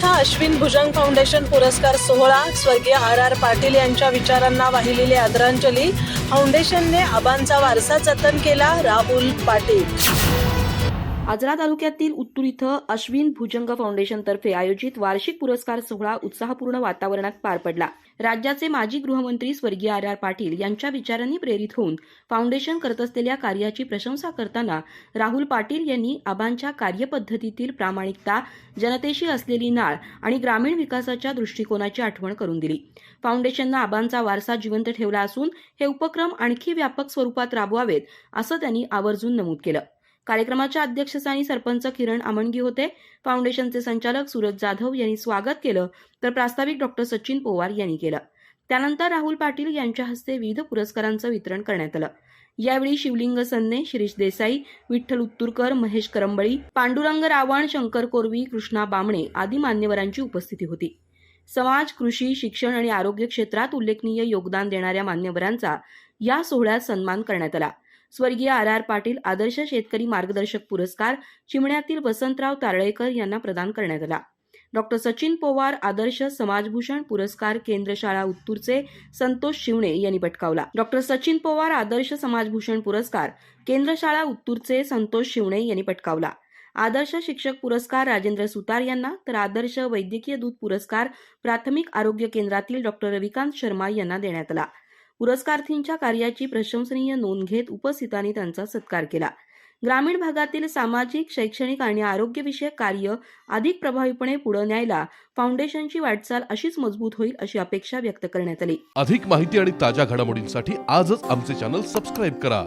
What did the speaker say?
प्रतिष्ठा अश्विन भुजंग फाउंडेशन पुरस्कार सोहळा स्वर्गीय आर आर पाटील यांच्या विचारांना वाहिलेली आदरांजली. फाउंडेशनने आबांचा वारसा जतन केला राहुल पाटील. आजरा तालुक्यातील उत्तूर इथं अश्विन भुजंग फाउंडेशनतर्फे आयोजित वार्षिक पुरस्कार सोहळा उत्साहपूर्ण वातावरणात पार पडला. राज्याचे माजी गृहमंत्री स्वर्गीय आर आर पाटील यांच्या विचारांनी प्रेरित होऊन फाउंडेशन करत असलेल्या कार्याची प्रशंसा करताना राहुल पाटील यांनी आबांच्या कार्यपद्धतीतील प्रामाणिकता जनतेशी असलेली नाळ आणि ग्रामीण विकासाच्या दृष्टिकोनाची आठवण करून दिली. फाउंडेशननं आबांचा वारसा जिवंत ठेवला असून हे उपक्रम आणखी व्यापक स्वरूपात राबवावेत असं त्यांनी आवर्जून नमूद केलं. कार्यक्रमाच्या अध्यक्षस्थानी सरपंच किरण आमणगी होते. फाउंडेशनचे संचालक सूरज जाधव यांनी स्वागत केलं. तर प्रास्ताविक डॉक्टर सचिन पोवार यांनी केलं. त्यानंतर राहुल पाटील यांच्या हस्ते विविध पुरस्कारांचं वितरण करण्यात आलं. यावेळी शिवलिंग सन्ने शिरीष देसाई विठ्ठल उत्तुरकर महेश करंबळी पांडुरंग रावण शंकर कोरवी कृष्णा बामणे आदी मान्यवरांची उपस्थिती होती. समाज कृषी शिक्षण आणि आरोग्य क्षेत्रात उल्लेखनीय योगदान देणाऱ्या मान्यवरांचा या सोहळ्यात सन्मान करण्यात आला. स्वर्गीय आर आर पाटील आदर्श शेतकरी मार्गदर्शक पुरस्कार चिमण्यातील वसंतराव तारळेकर यांना प्रदान करण्यात आला. डॉक्टर सचिन पोवार आदर्श समाजभूषण पुरस्कार केंद्र शाळा उत्तूरचे संतोष शिवणे यांनी पटकावला. डॉक्टर सचिन पोवार आदर्श समाजभूषण पुरस्कार केंद्र शाळा उत्तूरचे संतोष शिवणे यांनी पटकावला. आदर्श शिक्षक पुरस्कार राजेंद्र सुतार यांना तर आदर्श वैद्यकीय दूत पुरस्कार प्राथमिक आरोग्य केंद्रातील डॉक्टर रविकांत शर्मा यांना देण्यात आला. पुरस्कार्थींच्या कार्याची प्रशंसनीय नोंद घेत उपस्थितांनी त्यांचा सत्कार केला. ग्रामीण भागातील सामाजिक शैक्षणिक आणि आरोग्यविषयक कार्य अधिक प्रभावीपणे पुढे न्यायला फाउंडेशनची वाटचाल अशीच मजबूत होईल अशी अपेक्षा व्यक्त करण्यात आली. अधिक माहिती आणि ताज्या घडामोडींसाठी आजच आमचे चॅनल सबस्क्राईब करा.